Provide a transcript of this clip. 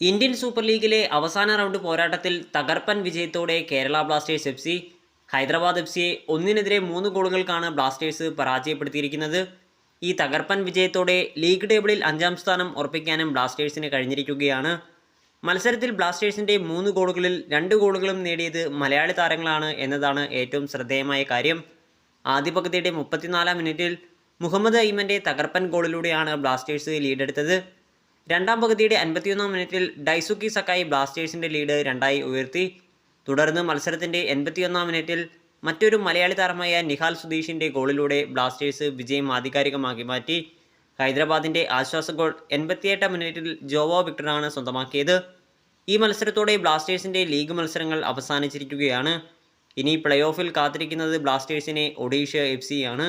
Indian super ലീഗിലെ അവസാന round പോരാട്ടത്തിൽ തകർപ്പൻ വിജയത്തോടെ Kerala Blasters F C Hyderabad F സിയെ ഒന്നിനെതിരെ മൂന്ന് ഗോളുകൾക്കാണ് ബ്ലാസ്റ്റേഴ്സ് പരാജയപ്പെടുത്തിയിരിക്കുന്നത്. ഈ തകർപ്പൻ വിജയത്തോടെ ലീഗ് ടേബിളിൽ അഞ്ചാം സ്ഥാനം ഉറപ്പിക്കാനും ബ്ലാസ്റ്റേഴ്സിന് കഴിഞ്ഞിരിക്കുകയാണ്. മത്സരത്തിൽ ബ്ലാസ്റ്റേഴ്സിന്റെ മൂന്ന് ഗോളുകളിൽ രണ്ട് ഗോളുകളും നേടിയത് മലയാളി താരങ്ങളാണ് എന്നതാണ് ഏറ്റവും ശ്രദ്ധേയമായ കാര്യം. ആദ്യ പകുതിയുടെ മുപ്പത്തിനാലാം മിനിറ്റിൽ മുഹമ്മദ് ഐമന്റെ തകർപ്പൻ ഗോളിലൂടെയാണ് ബ്ലാസ്റ്റേഴ്സ് ലീഡെടുത്തത്. രണ്ടാം പകുതിയുടെ അൻപത്തിയൊന്നാം മിനിറ്റിൽ ഡൈസുക്കി സക്കായി ബ്ലാസ്റ്റേഴ്സിന്റെ ലീഡ് രണ്ടായി ഉയർത്തി. തുടർന്ന് മത്സരത്തിന്റെ എൺപത്തിയൊന്നാം മിനിറ്റിൽ മറ്റൊരു മലയാളി താരമായ നിഹാൽ സുധീഷിന്റെ ഗോളിലൂടെ ബ്ലാസ്റ്റേഴ്സ് വിജയം ആധികാരികമാക്കി മാറ്റി. ഹൈദരാബാദിന്റെ ആശ്വാസ ഗോൾ എൺപത്തിയെട്ടാം മിനിറ്റിൽ ജോവോ വിക്ടറാണ് സ്വന്തമാക്കിയത്. ഈ മത്സരത്തോടെ ബ്ലാസ്റ്റേഴ്സിന്റെ ലീഗ് മത്സരങ്ങൾ അവസാനിച്ചിരിക്കുകയാണ്. ഇനി പ്ലേ ഓഫിൽ കാത്തിരിക്കുന്നത് ബ്ലാസ്റ്റേഴ്സിനെ ഒഡീഷ എഫ് ആണ്.